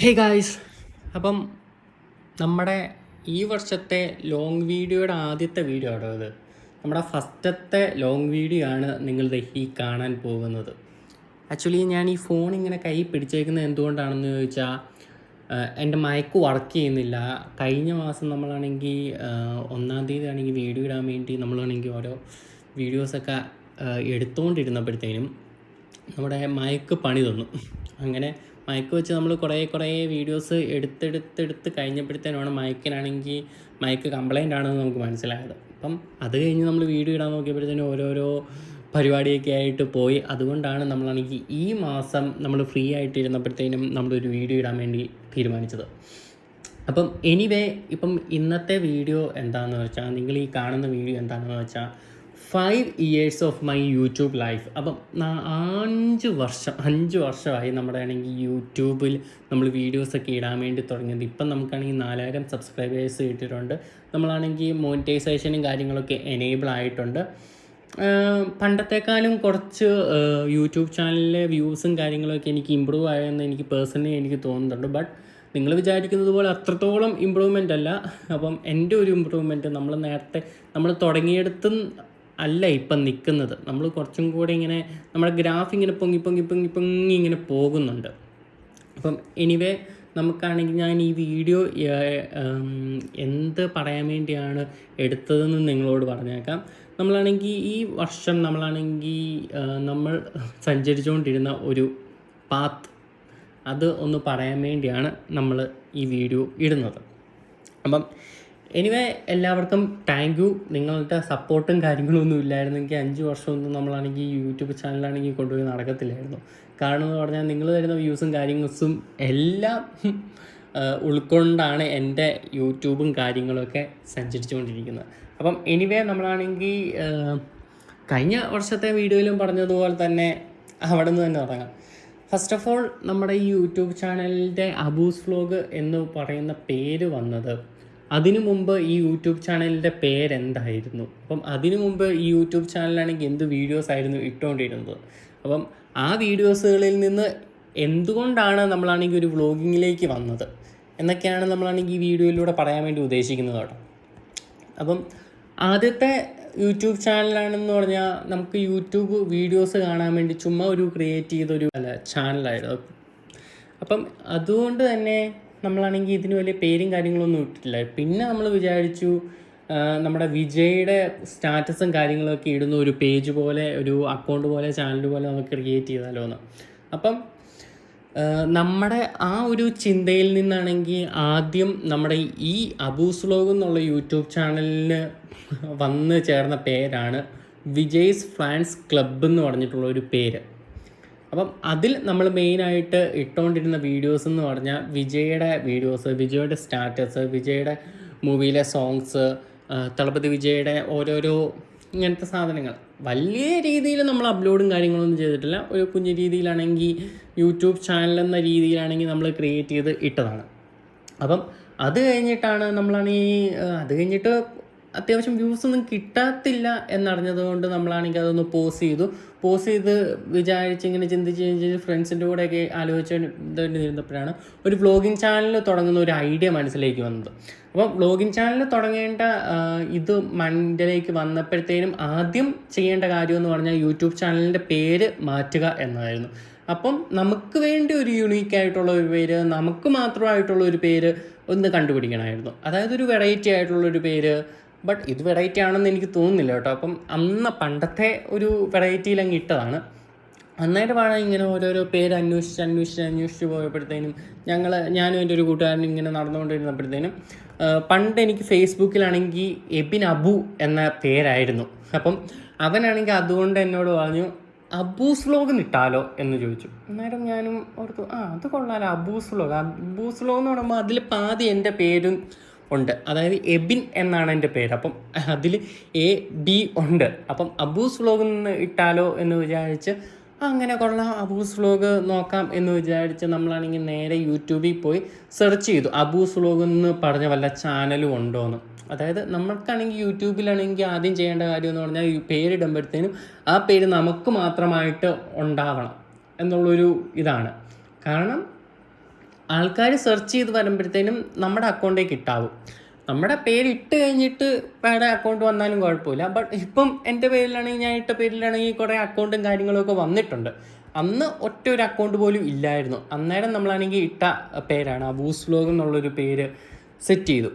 Hey guys അപ്പം നമ്മുടെ ഈ വർഷത്തെ ലോങ് വീഡിയോയുടെ ആദ്യത്തെ വീഡിയോ ആണോ ഇത്? നമ്മുടെ ഫസ്റ്റത്തെ ലോങ് വീഡിയോ ആണ് നിങ്ങൾ ഈ കാണാൻ പോകുന്നത്. ആക്ച്വലി ഞാൻ ഈ ഫോൺ ഇങ്ങനെ കൈ പിടിച്ചേക്കുന്നത് എന്തുകൊണ്ടാണെന്ന് ചോദിച്ചാൽ എന്റെ മയക്ക് വർക്ക് ചെയ്യുന്നില്ല. കഴിഞ്ഞ മാസം നമ്മളാണെങ്കിൽ ഒന്നാം തീയതി ആണെങ്കിൽ വീഡിയോ ഇടാൻ വേണ്ടി നമ്മളാണെങ്കിൽ ഓരോ വീഡിയോസൊക്കെ എടുത്തുകൊണ്ടിരുന്നപ്പോഴത്തേനും നമ്മുടെ മയക്ക് പണി തന്നു. അങ്ങനെ മയക്ക് വെച്ച് നമ്മൾ കുറേ കുറേ വീഡിയോസ് എടുത്തെടുത്തെടുത്ത് കഴിഞ്ഞപ്പോഴത്തേനാണ് മയക്കിനാണെങ്കിൽ മയക്ക് കംപ്ലൈന്റ് ആണെന്ന് നമുക്ക് മനസ്സിലായത്. അപ്പം അത് കഴിഞ്ഞ് നമ്മൾ വീഡിയോ ഇടാൻ നോക്കിയപ്പോഴത്തേനും ഓരോരോ പരിപാടിയൊക്കെ ആയിട്ട് പോയി. അതുകൊണ്ടാണ് നമ്മളാണെങ്കിൽ ഈ മാസം നമ്മൾ ഫ്രീ ആയിട്ട് ഇരുന്നപ്പോഴത്തേനും നമ്മളൊരു വീഡിയോ ഇടാൻ വേണ്ടി തീരുമാനിച്ചത്. അപ്പം എനിവേ ഇപ്പം ഇന്നത്തെ വീഡിയോ എന്താണെന്ന് വെച്ചാൽ നിങ്ങൾ ഈ കാണുന്ന വീഡിയോ എന്താണെന്ന് വെച്ചാൽ five years of my YouTube life അപ്പം അഞ്ച് വർഷം അഞ്ച് വർഷമായി നമ്മുടെ ആണെങ്കിൽ യൂട്യൂബിൽ നമ്മൾ വീഡിയോസൊക്കെ ഇടാൻ വേണ്ടി തുടങ്ങിയത്. ഇപ്പം നമുക്കാണെങ്കിൽ നാലായിരം സബ്സ്ക്രൈബേഴ്സ് കിട്ടിയിട്ടുണ്ട്. നമ്മളാണെങ്കിൽ മോണിറ്റൈസേഷനും കാര്യങ്ങളൊക്കെ എനേബിൾ ആയിട്ടുണ്ട്. പണ്ടത്തെക്കാളും കുറച്ച് യൂട്യൂബ് ചാനലിലെ വ്യൂസും കാര്യങ്ങളൊക്കെ എനിക്ക് ഇമ്പ്രൂവ് ആയെന്ന് എനിക്ക് പേഴ്സണലി എനിക്ക് തോന്നുന്നുണ്ട്. ബട്ട് നിങ്ങൾ വിചാരിക്കുന്നത് പോലെ അത്രത്തോളം ഇമ്പ്രൂവ്മെന്റ് അല്ല. അപ്പം എന്റെ ഒരു ഇമ്പ്രൂവ്മെന്റ് നമ്മൾ നേരത്തെ നമ്മൾ തുടങ്ങിയെടുത്തും അല്ല ഇപ്പം നിൽക്കുന്നത്. നമ്മൾ കുറച്ചും കൂടി ഇങ്ങനെ നമ്മുടെ ഗ്രാഫ് ഇങ്ങനെ പൊങ്ങി പൊങ്ങി പൊങ്ങി പൊങ്ങി ഇങ്ങനെ പോകുന്നുണ്ട്. അപ്പം എനിവേ നമുക്കാണെങ്കിൽ ഞാൻ ഈ വീഡിയോ എന്ത് പറയാൻ വേണ്ടിയാണ് എടുത്തതെന്ന് നിങ്ങളോട് പറഞ്ഞേക്കാം. നമ്മളാണെങ്കിൽ ഈ വർഷം നമ്മളാണെങ്കിൽ നമ്മൾ സഞ്ചരിച്ചുകൊണ്ടിരുന്ന ഒരു പാത്ത് അത് ഒന്ന് പറയാൻ വേണ്ടിയാണ് നമ്മൾ ഈ വീഡിയോ ഇടുന്നത്. അപ്പം എനിവേ എല്ലാവർക്കും താങ്ക് യു നിങ്ങളുടെ സപ്പോർട്ടും കാര്യങ്ങളും ഒന്നും ഇല്ലായിരുന്നെങ്കിൽ അഞ്ച് വർഷമൊന്നും നമ്മളാണെങ്കിൽ യൂട്യൂബ് ചാനലാണെങ്കിൽ കൊണ്ടുപോയി നടക്കത്തില്ലായിരുന്നു. കാരണം എന്ന് പറഞ്ഞാൽ നിങ്ങൾ തരുന്ന വ്യൂസും കാര്യങ്ങളും എല്ലാം ഉൾക്കൊണ്ടാണ് എന്റെ യൂട്യൂബും കാര്യങ്ങളൊക്കെ സഞ്ചരിച്ചുകൊണ്ടിരിക്കുന്നത്. അപ്പം എനിവേ നമ്മളാണെങ്കിൽ കഴിഞ്ഞ വർഷത്തെ വീഡിയോയിലും പറഞ്ഞതുപോലെ തന്നെ അവിടെ നിന്ന് തന്നെ തുടങ്ങാം. ഫസ്റ്റ് ഓഫ് ഓൾ നമ്മുടെ ഈ യൂട്യൂബ് ചാനലിന്റെ അബൂസ് വ്ലോഗ് എന്ന് പറയുന്ന പേര് വന്നത് അതിനു മുമ്പ് ഈ യൂട്യൂബ് ചാനലിന്റെ പേരെന്തായിരുന്നു? അപ്പം അതിനു മുമ്പ് ഈ യൂട്യൂബ് ചാനലാണെങ്കിൽ എന്ത് വീഡിയോസ് ആയിരുന്നു ഇട്ടുകൊണ്ടിരുന്നത്? അപ്പം ആ വീഡിയോസുകളിൽ നിന്ന് എന്തുകൊണ്ടാണ് നമ്മളാണെങ്കിൽ ഒരു വ്ളോഗിങ്ങിലേക്ക് വന്നത്? എന്നൊക്കെയാണ് നമ്മളാണെങ്കിൽ ഈ വീഡിയോയിലൂടെ പറയാൻ വേണ്ടി ഉദ്ദേശിക്കുന്നത് കേട്ടോ. അപ്പം ആദ്യത്തെ യൂട്യൂബ് ചാനലാണെന്ന് പറഞ്ഞാൽ നമുക്ക് യൂട്യൂബ് വീഡിയോസ് കാണാൻ വേണ്ടി ചുമ്മാ ഒരു ക്രിയേറ്റ് ചെയ്തൊരു അല്ല ചാനലായിരുന്നു. അപ്പം അതുകൊണ്ട് തന്നെ നമ്മളാണെങ്കിൽ ഇതിന് വലിയ പേരും കാര്യങ്ങളൊന്നും ഇട്ടിട്ടില്ല. പിന്നെ നമ്മൾ വിചാരിച്ചു നമ്മുടെ വിജയുടെ സ്റ്റാറ്റസും കാര്യങ്ങളൊക്കെ ഇടുന്ന ഒരു പേജ് പോലെ ഒരു അക്കൗണ്ട് പോലെ ചാനൽ പോലെ നമുക്ക് ക്രിയേറ്റ് ചെയ്താലോ എന്ന്. അപ്പം നമ്മുടെ ആ ഒരു ചിന്തയിൽ നിന്നാണെങ്കിൽ ആദ്യം നമ്മുടെ ഈ അബൂസ് ലോഗ് എന്നുള്ള യൂട്യൂബ് ചാനലിന് വന്ന് ചേർന്ന പേരാണ് വിജയ്സ് ഫാൻസ് ക്ലബ്ബ് എന്ന് പറഞ്ഞിട്ടുള്ള ഒരു പേര്. അപ്പം അതിൽ നമ്മൾ മെയിനായിട്ട് ഇട്ടുകൊണ്ടിരുന്ന വീഡിയോസ് എന്ന് പറഞ്ഞാൽ വിജയുടെ വീഡിയോസ് വിജയുടെ സ്റ്റാറ്റസ് വിജയുടെ മൂവിയിലെ സോങ്സ് തളപതി വിജയുടെ ഓരോരോ ഇങ്ങനത്തെ സാധനങ്ങൾ. വലിയ രീതിയിൽ നമ്മൾ അപ്ലോഡും കാര്യങ്ങളൊന്നും ചെയ്തിട്ടില്ല. ഒരു കുഞ്ഞു രീതിയിലാണെങ്കിൽ യൂട്യൂബ് ചാനൽ എന്ന രീതിയിലാണെങ്കിൽ നമ്മൾ ക്രിയേറ്റ് ചെയ്ത് ഇട്ടതാണ്. അപ്പം അത് കഴിഞ്ഞിട്ടാണ് ഈ അത് കഴിഞ്ഞിട്ട് അത്യാവശ്യം വ്യൂസ് ഒന്നും കിട്ടാത്തില്ല എന്നറിഞ്ഞതുകൊണ്ട് നമ്മളാണെങ്കിൽ അതൊന്ന് പോസ് ചെയ്തു. പോസ് ചെയ്ത് വിചാരിച്ച് ഇങ്ങനെ ചിന്തിച്ച് ചിന്തിച്ച് ഫ്രണ്ട്സിന്റെ കൂടെയൊക്കെ ആലോചിച്ചിരുന്നപ്പോഴാണ് ഒരു വ്ളോഗിങ് ചാനൽ തുടങ്ങുന്ന ഒരു ഐഡിയ മനസ്സിലേക്ക് വന്നത്. അപ്പം വ്ളോഗിങ് ചാനൽ തുടങ്ങേണ്ട ഇത് മൈൻഡിലേക്ക് വന്നപ്പോഴത്തേനും ആദ്യം ചെയ്യേണ്ട കാര്യം എന്ന് പറഞ്ഞാൽ യൂട്യൂബ് ചാനലിന്റെ പേര് മാറ്റുക എന്നതായിരുന്നു അപ്പം നമുക്ക് വേണ്ടി ഒരു യുണീക്ക് ആയിട്ടുള്ള ഒരു പേര് നമുക്ക് മാത്രമായിട്ടുള്ള ഒരു പേര് ഒന്ന് കണ്ടുപിടിക്കണമായിരുന്നു. അതായത് ഒരു വെറൈറ്റി ആയിട്ടുള്ള ഒരു പേര് ബട്ട് ഇത് വെറൈറ്റി ആണെന്ന് എനിക്ക് തോന്നുന്നില്ല കേട്ടോ. അപ്പം അന്ന് പണ്ടത്തെ ഒരു വെറൈറ്റിയിൽ അങ്ങ് ഇട്ടതാണ്. അന്നേരം വേണം ഇങ്ങനെ ഓരോരോ പേര് അന്വേഷിച്ച് അന്വേഷിച്ച് അന്വേഷിച്ച് പോയപ്പോഴത്തേനും ഞങ്ങൾ ഞാനും എന്റെ ഒരു കൂട്ടുകാരനും ഇങ്ങനെ നടന്നുകൊണ്ടിരുന്നപ്പോഴത്തേനും പണ്ട് എനിക്ക് ഫേസ്ബുക്കിലാണെങ്കിൽ എബിൻ അബു എന്ന പേരായിരുന്നു. അപ്പം അവനാണെങ്കിൽ അതുകൊണ്ട് എന്നോട് പറഞ്ഞു അബൂസ് വ്ലോഗ് ഇട്ടാലോ? എന്ന് ചോദിച്ചു. അന്നേരം ഞാനും ഓർത്തു ആ അത് കൊള്ളാലോ അബൂസ് വ്ലോഗ്. അബൂസ് വ്ലോഗ് എന്ന് പറയുമ്പോൾ അതിൽ പാതി എന്റെ പേരും ഉണ്ട്. അതായത് എബിൻ എന്നാണ് എന്റെ പേര്. അപ്പം അതിൽ എ ബി ഉണ്ട്. അപ്പം അബൂസ് വ്ലോഗ് നിന്ന് ഇട്ടാലോ എന്ന് വിചാരിച്ച് അങ്ങനെ കൊള്ളാം. അബൂസ് വ്ലോഗ് നോക്കാം എന്ന് വിചാരിച്ച് നമ്മളാണെങ്കിൽ നേരെ യൂട്യൂബിൽ പോയി സെർച്ച് ചെയ്തു. അബൂസ് വ്ലോഗ് എന്ന് പറഞ്ഞ വല്ല ചാനലും ഉണ്ടോ എന്ന്. അതായത് നമ്മൾക്കാണെങ്കിൽ യൂട്യൂബിലാണെങ്കിൽ ആദ്യം ചെയ്യേണ്ട കാര്യം എന്ന് പറഞ്ഞാൽ ഈ പേരിടുമ്പോഴത്തേനും ആ പേര് നമുക്ക് മാത്രമായിട്ട് ഉണ്ടാവണം എന്നുള്ളൊരു ഇതാണ്. കാരണം ആൾക്കാർ സെർച്ച് ചെയ്ത് വരുമ്പോഴത്തേനും നമ്മുടെ അക്കൗണ്ടേക്ക് ഇട്ടാവും. നമ്മുടെ പേര് ഇട്ട് കഴിഞ്ഞിട്ട് വേറെ അക്കൗണ്ട് വന്നാലും കുഴപ്പമില്ല. ബട്ട് ഇപ്പം എന്റെ പേരിലാണെങ്കിൽ ഞാൻ ഇട്ട പേരിലാണെങ്കിൽ കുറേ അക്കൗണ്ടും കാര്യങ്ങളൊക്കെ വന്നിട്ടുണ്ട്. അന്ന് ഒറ്റ ഒരു അക്കൗണ്ട് പോലും ഇല്ലായിരുന്നു. അന്നേരം നമ്മളാണെങ്കിൽ ഇട്ട പേരാണ്. ആ ബൂസ് വ്ലോഗ് എന്നുള്ളൊരു പേര് സെറ്റ് ചെയ്തു.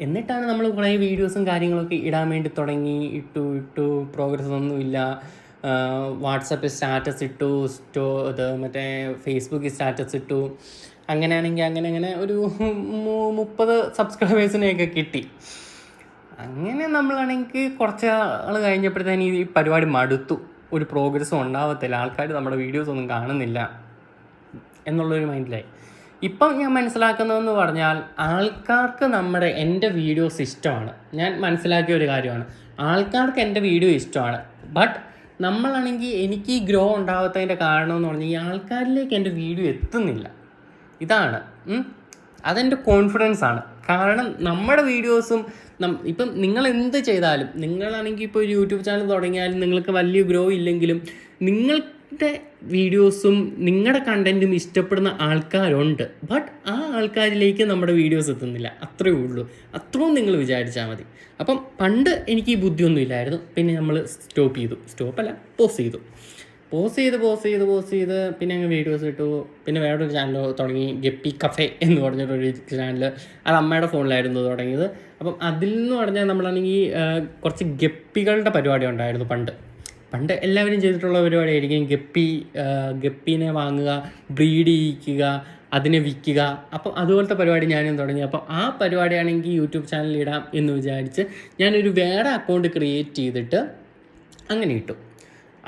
എന്നിട്ടാണ് നമ്മൾ കുറേ വീഡിയോസും കാര്യങ്ങളൊക്കെ ഇടാൻ വേണ്ടി തുടങ്ങി. ഇട്ടു ഇട്ടു പ്രോഗ്രസ് ഒന്നുമില്ല. വാട്സപ്പിൽ സ്റ്റാറ്റസ് ഇട്ടു സ്റ്റോ ഇത് മറ്റേ ഫേസ്ബുക്കിൽ സ്റ്റാറ്റസ് ഇട്ടു. അങ്ങനെയാണെങ്കിൽ അങ്ങനെ അങ്ങനെ ഒരു മുപ്പത് സബ്സ്ക്രൈബേഴ്സിനെയൊക്കെ കിട്ടി. അങ്ങനെ നമ്മളാണെങ്കിൽ കുറച്ച് ആൾ കഴിഞ്ഞപ്പോഴത്തേന് ഈ പരിപാടി മടുത്തു. ഒരു പ്രോഗ്രസ്സും ഉണ്ടാവത്തില്ല. ആൾക്കാർ നമ്മുടെ വീഡിയോസ് ഒന്നും കാണുന്നില്ല എന്നുള്ളൊരു മൈൻഡിലായി. ഇപ്പം ഞാൻ മനസ്സിലാക്കുന്നതെന്ന് പറഞ്ഞാൽ ആൾക്കാർക്ക് നമ്മുടെ എന്റെ വീഡിയോസ് ഇഷ്ടമാണ്. ഞാൻ മനസ്സിലാക്കിയ ഒരു കാര്യമാണ്. ആൾക്കാർക്ക് എന്റെ വീഡിയോ ഇഷ്ടമാണ്. ബട്ട് നമ്മളാണെങ്കിൽ എനിക്ക് ഈ ഗ്രോ ഉണ്ടാകാത്തതിന്റെ കാരണം എന്ന് പറഞ്ഞാൽ ഈ ആൾക്കാരിലേക്ക് എന്റെ വീഡിയോ എത്തുന്നില്ല ഇതാണ്. അതെന്റെ കോൺഫിഡൻസ് ആണ് കാരണം നമ്മുടെ വീഡിയോസും ഇപ്പം നിങ്ങൾ എന്ത് ചെയ്താലും നിങ്ങളാണെങ്കിൽ ഇപ്പോൾ ഒരു യൂട്യൂബ് ചാനൽ തുടങ്ങിയാലും നിങ്ങൾക്ക് വലിയ ഗ്രോ ഇല്ലെങ്കിലും നിങ്ങളുടെ വീഡിയോസും നിങ്ങളുടെ കണ്ടന്റും ഇഷ്ടപ്പെടുന്ന ആൾക്കാരുണ്ട്. ബട്ട് ആ ആൾക്കാരിലേക്ക് നമ്മുടെ വീഡിയോസ് എത്തുന്നില്ല. അത്രേ ഉള്ളൂ. അത്രയും നിങ്ങൾ വിചാരിച്ചാൽ മതി. അപ്പം പണ്ട് എനിക്ക് ഈ ബുദ്ധിയൊന്നും ഇല്ലായിരുന്നു. പിന്നെ നമ്മൾ സ്റ്റോപ്പ് ചെയ്തു. സ്റ്റോപ്പല്ല പോസ് ചെയ്തു. പോസ് ചെയ്ത് പോസ് ചെയ്ത് പോസ് ചെയ്ത് പിന്നെ അങ്ങ് വീഡിയോസ് ഇട്ടു. പിന്നെ വേറൊരു ചാനൽ തുടങ്ങി. ഗപ്പി കഫേ എന്ന് പറഞ്ഞിട്ടൊരു ചാനൽ അത് അമ്മയുടെ ഫോണിലായിരുന്നു തുടങ്ങിയത്. അപ്പം അതിൽ നിന്ന് പറഞ്ഞാൽ നമ്മളാണെങ്കിൽ കുറച്ച് ഗപ്പികളുടെ പരിപാടി ഉണ്ടായിരുന്നു പണ്ട്. പണ്ട് എല്ലാവരും ചെയ്തിട്ടുള്ള പരിപാടിയായിരിക്കും ഗപ്പി ഗപ്പീനെ വാങ്ങുക ബ്രീഡ് ചെയ്യിക്കുക അതിനെ വിൽക്കുക. അപ്പം അതുപോലത്തെ പരിപാടി ഞാനും തുടങ്ങി. അപ്പം ആ പരിപാടിയാണെങ്കിൽ യൂട്യൂബ് ചാനലിൽ ഇടാം എന്ന് വിചാരിച്ച് ഞാനൊരു വേറെ അക്കൗണ്ട് ക്രിയേറ്റ് ചെയ്തിട്ട് അങ്ങനെ ഇട്ടു.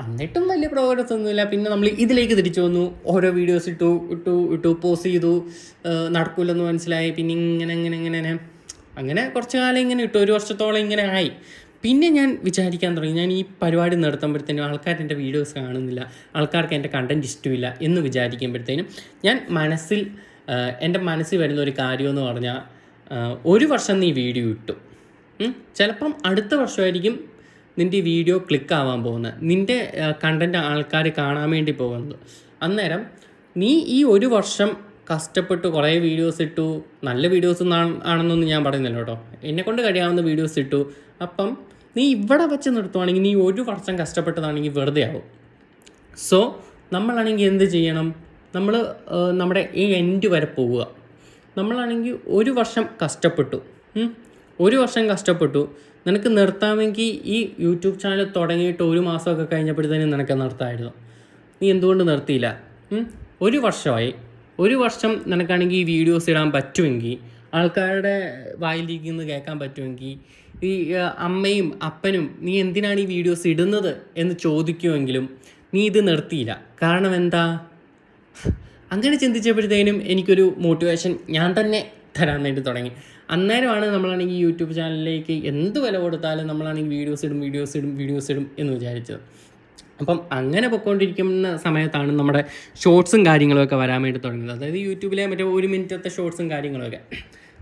എന്നിട്ടും വലിയ പ്രോഗ്രസ് ഒന്നുമില്ല. പിന്നെ നമ്മൾ ഇതിലേക്ക് തിരിച്ചു വന്നു. ഓരോ വീഡിയോസ് ഇട്ടു ഇട്ടു ഇട്ടു പോസ്റ്റ് ചെയ്തു. നടക്കില്ലെന്ന് മനസ്സിലായി. പിന്നെ ഇങ്ങനെ ഇങ്ങനെ ഇങ്ങനെ. അങ്ങനെ കുറച്ച് കാലം ഇങ്ങനെ ഇട്ടു. ഒരു വർഷത്തോളം ഇങ്ങനെ ആയി. പിന്നെ ഞാൻ വിചാരിക്കാൻ തുടങ്ങി. ഞാൻ ഈ പരിപാടി നടത്തുമ്പോഴത്തേനും ആൾക്കാർ എന്റെ വീഡിയോസ് കാണുന്നില്ല. ആൾക്കാർക്ക് എന്റെ കണ്ടന്റ് ഇഷ്ടമില്ല എന്ന് വിചാരിക്കുമ്പോഴത്തേനും ഞാൻ മനസ്സിൽ എന്റെ മനസ്സിൽ വരുന്ന ഒരു കാര്യമെന്ന് പറഞ്ഞാൽ ഒരു വർഷം നീ വീഡിയോ ഇട്ടു. ചിലപ്പം അടുത്ത വർഷമായിരിക്കും നിന്റെ വീഡിയോ ക്ലിക്ക് ആവാൻ പോകുന്നത്. നിന്റെ കണ്ടന്റ് ആൾക്കാർ കാണാൻ വേണ്ടി പോകുന്നത്. അന്നേരം നീ ഈ ഒരു വർഷം കഷ്ടപ്പെട്ട് കുറേ വീഡിയോസ് ഇട്ടു. നല്ല വീഡിയോസ് ആണെന്നൊന്നും ഞാൻ പറയുന്നില്ല കേട്ടോ. എന്നെക്കൊണ്ട് കഴിയാവുന്ന വീഡിയോസ് ഇട്ടു. അപ്പം നീ ഇവിടെ വെച്ച് നിർത്തുവാണെങ്കിൽ നീ ഒരു വർഷം കഷ്ടപ്പെട്ടതാണെങ്കിൽ വെറുതെ ആവും. സോ നമ്മളാണെങ്കിൽ എന്ത് ചെയ്യണം? നമ്മൾ നമ്മുടെ ഈ എൻഡ് വരെ പോവുക. നമ്മളാണെങ്കിൽ ഒരു വർഷം കഷ്ടപ്പെട്ടു. ഒരു വർഷം കഷ്ടപ്പെട്ടു. നിനക്ക് നിർത്താമെങ്കിൽ ഈ യൂട്യൂബ് ചാനൽ തുടങ്ങിയിട്ട് ഒരു മാസമൊക്കെ കഴിഞ്ഞപ്പോഴത്തേനും നിനക്ക് നിർത്താമായിരുന്നു. നീ എന്തുകൊണ്ട് നിർത്തിയില്ല? ഒരു വർഷമായി. ഒരു വർഷം നിനക്കാണെങ്കിൽ ഈ വീഡിയോസ് ഇടാൻ പറ്റുമെങ്കിൽ ആൾക്കാരുടെ വായിലിരിക്കുന്നത് കേൾക്കാൻ പറ്റുമെങ്കിൽ ഈ അമ്മയും അപ്പനും നീ എന്തിനാണ് ഈ വീഡിയോസ് ഇടുന്നത് എന്ന് ചോദിക്കുമെങ്കിലും നീ ഇത് നിർത്തിയില്ല. കാരണം എന്താ? അങ്ങനെ ചിന്തിച്ചപ്പോഴത്തേനും എനിക്കൊരു മോട്ടിവേഷൻ ഞാൻ തന്നെ തരാൻ വേണ്ടി തുടങ്ങി. അന്നേരമാണ് നമ്മളാണെങ്കിൽ യൂട്യൂബ് ചാനലിലേക്ക് എന്ത് വില കൊടുത്താലും നമ്മളാണെങ്കിൽ വീഡിയോസ് ഇടും വീഡിയോസ് ഇടും വീഡിയോസ് ഇടും എന്ന് വിചാരിച്ചത്. അപ്പം അങ്ങനെ പൊയ്ക്കൊണ്ടിരിക്കുന്ന സമയത്താണ് നമ്മുടെ ഷോർട്സും കാര്യങ്ങളൊക്കെ വരാൻ വേണ്ടി തുടങ്ങിയത്. അതായത് യൂട്യൂബിലെ മറ്റേ ഒരു മിനിറ്റത്തെ ഷോർട്സും കാര്യങ്ങളൊക്കെ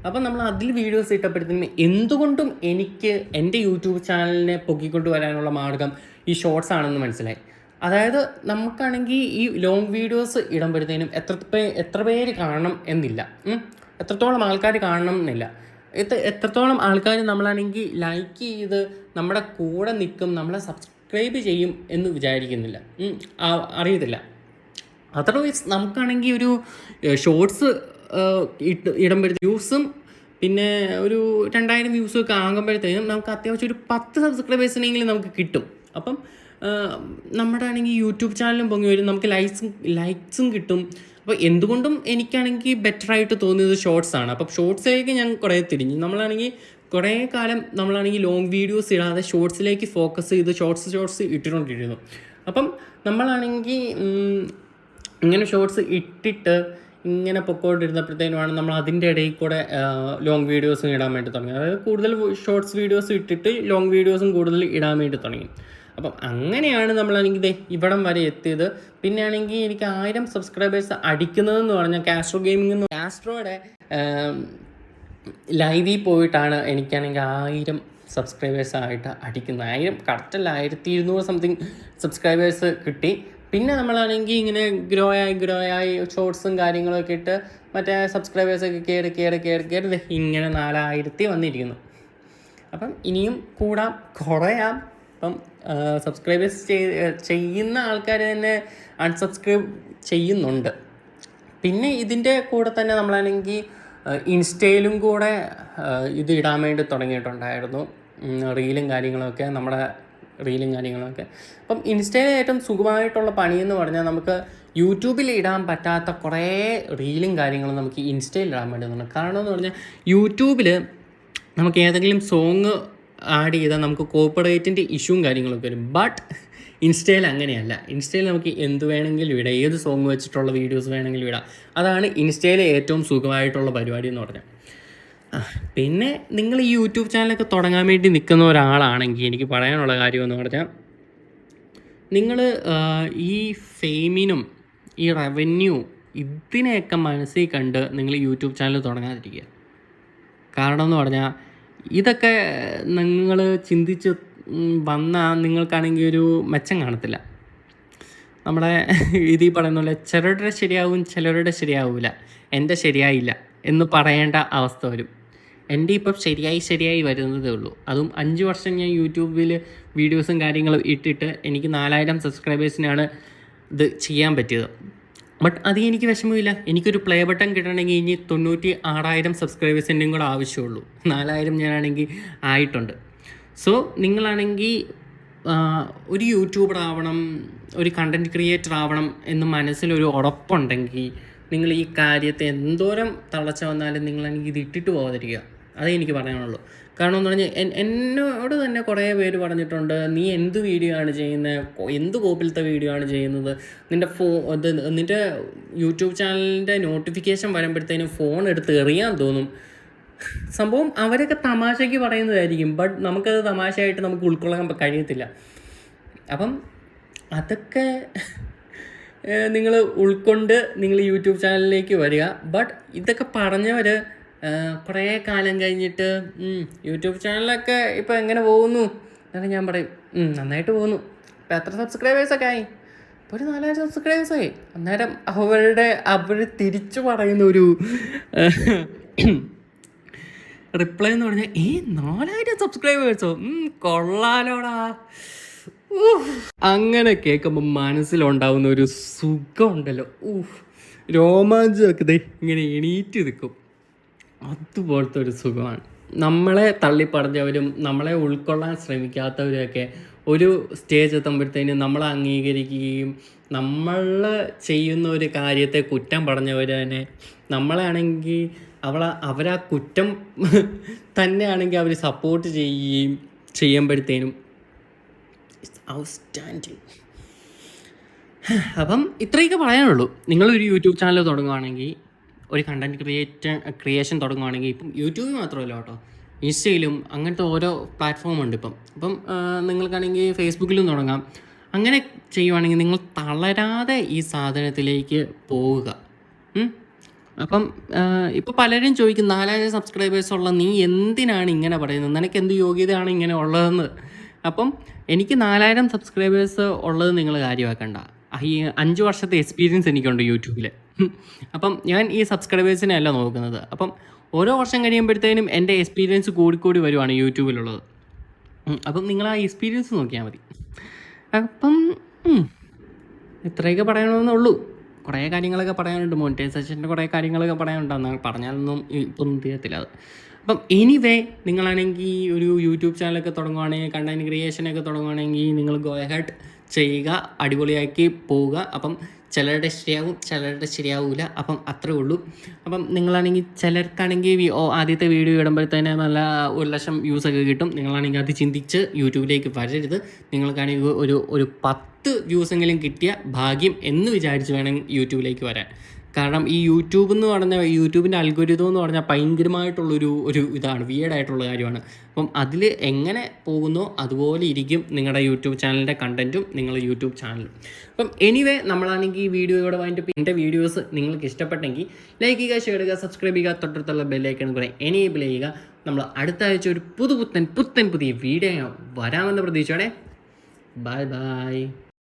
അപ്പം നമ്മൾ അതിൽ വീഡിയോസ് ഇട്ടപ്പോഴത്തേനും എന്തുകൊണ്ടും എനിക്ക് എന്റെ യൂട്യൂബ് ചാനലിനെ പൊക്കിക്കൊണ്ട് വരാനുള്ള മാർഗം ഈ ഷോർട്സ് ആണെന്ന് മനസ്സിലായി. അതായത് നമുക്കാണെങ്കിൽ ഈ ലോങ് വീഡിയോസ് ഇടുമ്പോഴത്തേനും എത്ര പേ എത്ര പേര് കാണണം എന്നില്ല. എത്രത്തോളം ആൾക്കാർ കാണണം എന്നില്ല. എത്രത്തോളം ആൾക്കാർ നമ്മളാണെങ്കിൽ ലൈക്ക് ചെയ്ത് നമ്മുടെ കൂടെ നിൽക്കും നമ്മളെ സബ്സ്ക്രൈബ് ചെയ്യും എന്ന് വിചാരിക്കുന്നില്ല. അറിയത്തില്ല. അതർവൈസ് നമുക്കാണെങ്കിൽ ഒരു ഷോർട്സ് ഇട്ട് ഇടുമ്പോഴത്തെ വ്യൂസും പിന്നെ ഒരു രണ്ടായിരം വ്യൂസും ഒക്കെ ആകുമ്പോഴത്തേക്കും നമുക്ക് അത്യാവശ്യം ഒരു പത്ത് സബ്സ്ക്രൈബേഴ്സിനെങ്കിലും നമുക്ക് കിട്ടും. അപ്പം നമ്മുടെ ആണെങ്കിൽ യൂട്യൂബ് ചാനലും പൊങ്ങി വരും. നമുക്ക് ലൈക്സും ലൈക്സും കിട്ടും. അപ്പോൾ എന്തുകൊണ്ടും എനിക്കാണെങ്കിൽ ബെറ്റർ ആയിട്ട് തോന്നിയത് ഷോർട്സ് ആണ്. അപ്പം ഷോർട്സിലേക്ക് ഞാൻ കുറേ തിരിഞ്ഞു. നമ്മളാണെങ്കിൽ കുറേ കാലം നമ്മളാണെങ്കിൽ ലോങ് വീഡിയോസ് ഇടാതെ ഷോർട്സിലേക്ക് ഫോക്കസ് ചെയ്ത് ഷോർട്സ് ഷോർട്സ് ഇട്ടുകൊണ്ടിരുന്നു അപ്പം നമ്മളാണെങ്കിൽ ഇങ്ങനെ ഷോർട്സ് ഇട്ടിട്ട് ഇങ്ങനെ പൊക്കോണ്ടിരുന്നപ്പോഴത്തേനുമാണ് നമ്മൾ അതിന്റെ ഇടയിൽ കൂടെ ലോങ് വീഡിയോസും ഇടാൻ വേണ്ടി തുടങ്ങി. അതായത് കൂടുതൽ ഷോർട്സ് വീഡിയോസ് ഇട്ടിട്ട് ലോങ് വീഡിയോസും കൂടുതൽ ഇടാൻ വേണ്ടി തുടങ്ങി. അപ്പം അങ്ങനെയാണ് നമ്മളാണെങ്കിൽ ഇതേ ഇവിടം വരെ എത്തിയത്. പിന്നെ ആണെങ്കിൽ എനിക്ക് ആയിരം സബ്സ്ക്രൈബേഴ്സ് അടിക്കുന്നതെന്ന് പറഞ്ഞാൽ കാസ്ട്രോ ഗെയിമിംഗ് കാസ്ട്രോയുടെ ലൈവിൽ പോയിട്ടാണ് എനിക്കാണെങ്കിൽ ആയിരം സബ്സ്ക്രൈബേഴ്സ് ആയിട്ട് അടിക്കുന്നത്. ആയിരം കറക്റ്റല്ല ആയിരത്തി ഇരുന്നൂറ് സംതിങ് സബ്സ്ക്രൈബേഴ്സ് കിട്ടി. പിന്നെ നമ്മളാണെങ്കിൽ ഇങ്ങനെ ഗ്രോ ആയി ഗ്രോ ആയി ഷോർട്സും കാര്യങ്ങളൊക്കെ ഇട്ട് മറ്റേ സബ്സ്ക്രൈബേഴ്സൊക്കെ കയറി കയറി കയറി കയറി ഇങ്ങനെ നാലായിരത്തി വന്നിരിക്കുന്നു. അപ്പം ഇനിയും കൂടാം കുറയാം. അപ്പം സബ്സ്ക്രൈബേഴ്സ് ചെയ്യുന്ന ആൾക്കാർ തന്നെ അൺസബ്സ്ക്രൈബ് ചെയ്യുന്നുണ്ട്. പിന്നെ ഇതിന്റെ കൂടെ തന്നെ നമ്മളാണെങ്കിൽ ഇൻസ്റ്റയിലും കൂടെ ഇത് ഇടാൻ വേണ്ടി തുടങ്ങിയിട്ടുണ്ടായിരുന്നു. റീലും കാര്യങ്ങളൊക്കെ നമ്മുടെ റീലും കാര്യങ്ങളൊക്കെ. അപ്പം ഇൻസ്റ്റയിൽ ഏറ്റവും സുഖമായിട്ടുള്ള പണി എന്ന് പറഞ്ഞാൽ നമുക്ക് യൂട്യൂബിൽ ഇടാൻ പറ്റാത്ത കുറേ റീലും കാര്യങ്ങളും നമുക്ക് ഇൻസ്റ്റയിൽ ഇടാൻ പറ്റുന്നുണ്ട് കാരണം എന്ന് പറഞ്ഞാൽ യൂട്യൂബിൽ നമുക്ക് ഏതെങ്കിലും സോങ് ആഡ് ചെയ്താൽ നമുക്ക് കോപ്പറേറ്റിന്റെ ഇഷ്യൂവും കാര്യങ്ങളൊക്കെ വരും. ബട്ട് ഇൻസ്റ്റയിൽ അങ്ങനെയല്ല. ഇൻസ്റ്റയിൽ നമുക്ക് എന്ത് വേണമെങ്കിലും ഇടാം. ഏത് സോങ് വെച്ചിട്ടുള്ള വീഡിയോസ് വേണമെങ്കിലും ഇടാം. അതാണ് ഇൻസ്റ്റയിലെ ഏറ്റവും സുഖമായിട്ടുള്ള പരിപാടി എന്ന് പറഞ്ഞാൽ. പിന്നെ നിങ്ങൾ ഈ യൂട്യൂബ് ചാനലൊക്കെ തുടങ്ങാൻ വേണ്ടി നിൽക്കുന്ന ഒരാളാണെങ്കിൽ എനിക്ക് പറയാനുള്ള കാര്യം എന്ന് പറഞ്ഞാൽ നിങ്ങൾ ഈ ഫെയിമിനും ഈ റവന്യൂ ഇതിനെയൊക്കെ മനസ്സിൽ കണ്ട് നിങ്ങൾ യൂട്യൂബ് ചാനൽ തുടങ്ങാതിരിക്കുക. കാരണം എന്ന് പറഞ്ഞാൽ ഇതൊക്കെ നിങ്ങൾ ചിന്തിച്ച് വന്നാൽ നിങ്ങൾക്കാണെങ്കിൽ ഒരു മെച്ചം കാണത്തില്ല. നമ്മുടെ ഇതിൽ പറയുന്ന പോലെ ചിലരുടെ ശരിയാവും ചിലരുടെ ശരിയാവില്ല. എന്റെ ശരിയായില്ല എന്ന് പറയേണ്ട അവസ്ഥ വരും. എന്റെ ഇപ്പം ശരിയായി ശരിയായി വരുന്നതേ ഉള്ളൂ. അതും അഞ്ച് വർഷം ഞാൻ യൂട്യൂബിൽ വീഡിയോസും കാര്യങ്ങളും ഇട്ടിട്ട് എനിക്ക് നാലായിരം സബ്സ്ക്രൈബേഴ്സിനാണ് ഇത് ചെയ്യാൻ പറ്റിയത്. ബട്ട് അത് എനിക്ക് വിഷമമില്ല. എനിക്കൊരു പ്ലേ ബട്ടൺ കിട്ടണമെങ്കിൽ ഇനി തൊണ്ണൂറ്റി ആറായിരം സബ്സ്ക്രൈബേഴ്സിന്റെയും കൂടെ ആവശ്യമുള്ളൂ. നാലായിരം ഞാനാണെങ്കിൽ ആയിട്ടുണ്ട്. സോ നിങ്ങളാണെങ്കിൽ ഒരു യൂട്യൂബർ ആവണം ഒരു കണ്ടന്റ് ക്രിയേറ്റർ ആവണം എന്ന് മനസ്സിലൊരു ഉറപ്പുണ്ടെങ്കിൽ നിങ്ങൾ ഈ കാര്യത്തെ എന്തോരം തളച്ച വന്നാലും നിങ്ങളാണെങ്കിൽ ഇത് ഇട്ടിട്ട് പോകാതിരിക്കുക. അതേ എനിക്ക് പറയാനുള്ളൂ. കാരണം എന്ന് പറഞ്ഞാൽ എന്നോട് തന്നെ കുറേ പേര് പറഞ്ഞിട്ടുണ്ട് നീ എന്ത് വീഡിയോ ആണ് ചെയ്യുന്നത് എന്ത് കോപ്പിലത്തെ വീഡിയോ ആണ് ചെയ്യുന്നത്? നിന്റെ ഫോ ഇത് നിന്റെ യൂട്യൂബ് ചാനലിന്റെ നോട്ടിഫിക്കേഷൻ വരുമ്പോഴത്തേനും ഫോൺ എടുത്ത് എറിയാൻ തോന്നും. സംഭവം അവരൊക്കെ തമാശയ്ക്ക് പറയുന്നതായിരിക്കും ബട്ട് നമുക്കത് തമാശയായിട്ട് നമുക്ക് ഉൾക്കൊള്ളാൻ കഴിയത്തില്ല. അപ്പം അതൊക്കെ നിങ്ങൾ ഉൾക്കൊണ്ട് നിങ്ങൾ യൂട്യൂബ് ചാനലിലേക്ക് വരിക. ബട്ട് ഇതൊക്കെ പറഞ്ഞവർ കുറേ കാലം കഴിഞ്ഞിട്ട് യൂട്യൂബ് ചാനലൊക്കെ ഇപ്പോൾ എങ്ങനെ പോകുന്നു? എന്നാലും ഞാൻ പറയും. നന്നായിട്ട് പോകുന്നു. ഇപ്പം എത്ര സബ്സ്ക്രൈബേഴ്സൊക്കെ ആയി? ഇപ്പോൾ ഒരു നാലായിരം സബ്സ്ക്രൈബേഴ്സായി അന്നേരം അവരുടെ അവർ തിരിച്ചു പറയുന്ന ഒരു റിപ്ലൈ എന്ന് പറഞ്ഞാൽ ഏ നാലായിരം സബ്സ്ക്രൈബേഴ്സോ കൊള്ളാലോടാ. അങ്ങനെ കേൾക്കുമ്പോൾ മനസ്സിലുണ്ടാവുന്ന ഒരു സുഖമുണ്ടല്ലോ ഊഹ് രോമാഞ്ചമൊക്കെ ഇങ്ങനെ എണീറ്റ് നിൽക്കും. അതുപോലത്തെ ഒരു സുഖമാണ്. നമ്മളെ തള്ളിപ്പറഞ്ഞവരും നമ്മളെ ഉൾക്കൊള്ളാൻ ശ്രമിക്കാത്തവരൊക്കെ ഒരു സ്റ്റേജ് എത്തുമ്പോഴത്തേനും നമ്മളെ അംഗീകരിക്കുകയും നമ്മൾ ചെയ്യുന്ന ഒരു കാര്യത്തെ കുറ്റം പറഞ്ഞവർ തന്നെ നമ്മളാണെങ്കിൽ അവൾ അവരാ കുറ്റം തന്നെയാണെങ്കിൽ അവർ സപ്പോർട്ട് ചെയ്യുകയും ചെയ്യുമ്പോഴത്തേനും ഔട്ട്സ്റ്റാൻഡിങ് അപ്പം ഇത്രയൊക്കെ പറയാനുള്ളൂ. നിങ്ങളൊരു യൂട്യൂബ് ചാനൽ തുടങ്ങുകയാണെങ്കിൽ ഒരു കണ്ടന്റ് ക്രിയേറ്റ് ക്രിയേഷൻ തുടങ്ങുകയാണെങ്കിൽ ഇപ്പം യൂട്യൂബിൽ മാത്രമല്ല കേട്ടോ. ഇൻസ്റ്റയിലും അങ്ങനത്തെ ഓരോ പ്ലാറ്റ്ഫോം ഉണ്ട് ഇപ്പം. അപ്പം നിങ്ങൾക്കാണെങ്കിൽ ഫേസ്ബുക്കിലും തുടങ്ങാം. അങ്ങനെ ചെയ്യുവാണെങ്കിൽ നിങ്ങൾ തളരാതെ ഈ സാധനത്തിലേക്ക് പോവുക. അപ്പം ഇപ്പോൾ പലരും ചോദിക്കും നാലായിരം സബ്സ്ക്രൈബേഴ്സ് ഉള്ള നീ എന്തിനാണ് ഇങ്ങനെ പറയുന്നത്? നിനക്ക് എന്ത് യോഗ്യതയാണ് ഇങ്ങനെ ഉള്ളതെന്ന്? അപ്പം എനിക്ക് നാലായിരം സബ്സ്ക്രൈബേഴ്സ് ഉള്ളത് നിങ്ങൾ കാര്യമാക്കണ്ട. ഈ അഞ്ച് വർഷത്തെ എക്സ്പീരിയൻസ് എനിക്കുണ്ട് യൂട്യൂബിൽ അപ്പം ഞാൻ ഈ സബ്സ്ക്രൈബേഴ്സിനെ അല്ല നോക്കുന്നത്. അപ്പം ഓരോ വർഷം കഴിയുമ്പോഴത്തേനും എന്റെ എക്സ്പീരിയൻസ് കൂടിക്കൂടി വരുവാണ് യൂട്യൂബിലുള്ളത്. അപ്പം നിങ്ങൾ ആ എക്സ്പീരിയൻസ് നോക്കിയാൽ മതി. അപ്പം ഇത്രയൊക്കെ പറയണമെന്നുള്ളൂ കുറേ കാര്യങ്ങളൊക്കെ പറയാനുണ്ട്. മോണിറ്റൈസേഷന്റെ കുറേ കാര്യങ്ങളൊക്കെ പറയാനുണ്ട്. എന്നാൽ പറഞ്ഞാലൊന്നും ഇപ്പം തീരത്തില്ല അത്. അപ്പം എനിവേ നിങ്ങളാണെങ്കിൽ ഒരു യൂട്യൂബ് ചാനലൊക്കെ തുടങ്ങുവാണെങ്കിൽ കണ്ടന്റ് ക്രിയേഷനൊക്കെ തുടങ്ങുവാണെങ്കിൽ നിങ്ങൾ ഗോ ഹെഡ് ചെയ്യുക അടിപൊളിയാക്കി പോവുക. അപ്പം ചിലരുടെ ശരിയാവും ചിലരുടെ ശരിയാവില്ല അപ്പം അത്രേ ഉള്ളൂ. അപ്പം നിങ്ങളാണെങ്കിൽ ചിലർക്കാണെങ്കിൽ ആദ്യത്തെ വീഡിയോ ഇടുമ്പോഴത്തേനെ നല്ല ഒരു ലക്ഷം വ്യൂസ് ഒക്കെ കിട്ടും. നിങ്ങളാണെങ്കിൽ അത് ചിന്തിച്ച് യൂട്യൂബിലേക്ക് വരരുത്. നിങ്ങൾക്കാണെങ്കിൽ ഒരു ഒരു പത്ത് വ്യൂസെങ്കിലും കിട്ടിയ ഭാഗ്യം എന്ന് വിചാരിച്ച് വേണം യൂട്യൂബിലേക്ക് വരാൻ. കാരണം ഈ യൂട്യൂബ് എന്ന് പറഞ്ഞ യൂട്യൂബിന്റെ അൽഗോരിതം എന്ന് പറഞ്ഞാൽ ഭയങ്കരമായിട്ടുള്ളൊരു ഒരു ഇതാണ് വിയേഡായിട്ടുള്ള കാര്യമാണ്. അപ്പം അതിൽ എങ്ങനെ പോകുന്നോ അതുപോലെ ഇരിക്കും നിങ്ങളുടെ യൂട്യൂബ് ചാനലിന്റെ കണ്ടന്റും നിങ്ങളുടെ യൂട്യൂബ് ചാനലും അപ്പം എനിവേ നമ്മളാണെങ്കിൽ ഈ വീഡിയോയോടെ വാങ്ങിയിട്ട് എന്റെ വീഡിയോസ് നിങ്ങൾക്ക് ഇഷ്ടപ്പെട്ടെങ്കിൽ ലൈക്ക് ചെയ്യുക ഷെയർ ചെയ്യുക സബ്സ്ക്രൈബ് ചെയ്യുക തൊട്ടടുത്തുള്ള ബെല്ലൈക്കൺ കൂടെ എനേബിൾ ചെയ്യുക. നമ്മൾ അടുത്ത ആഴ്ച ഒരു പുതുപുത്തൻ പുത്തൻ പുതിയ വീഡിയോ വരാമെന്ന് പ്രതീക്ഷയോടെ ബൈ ബൈ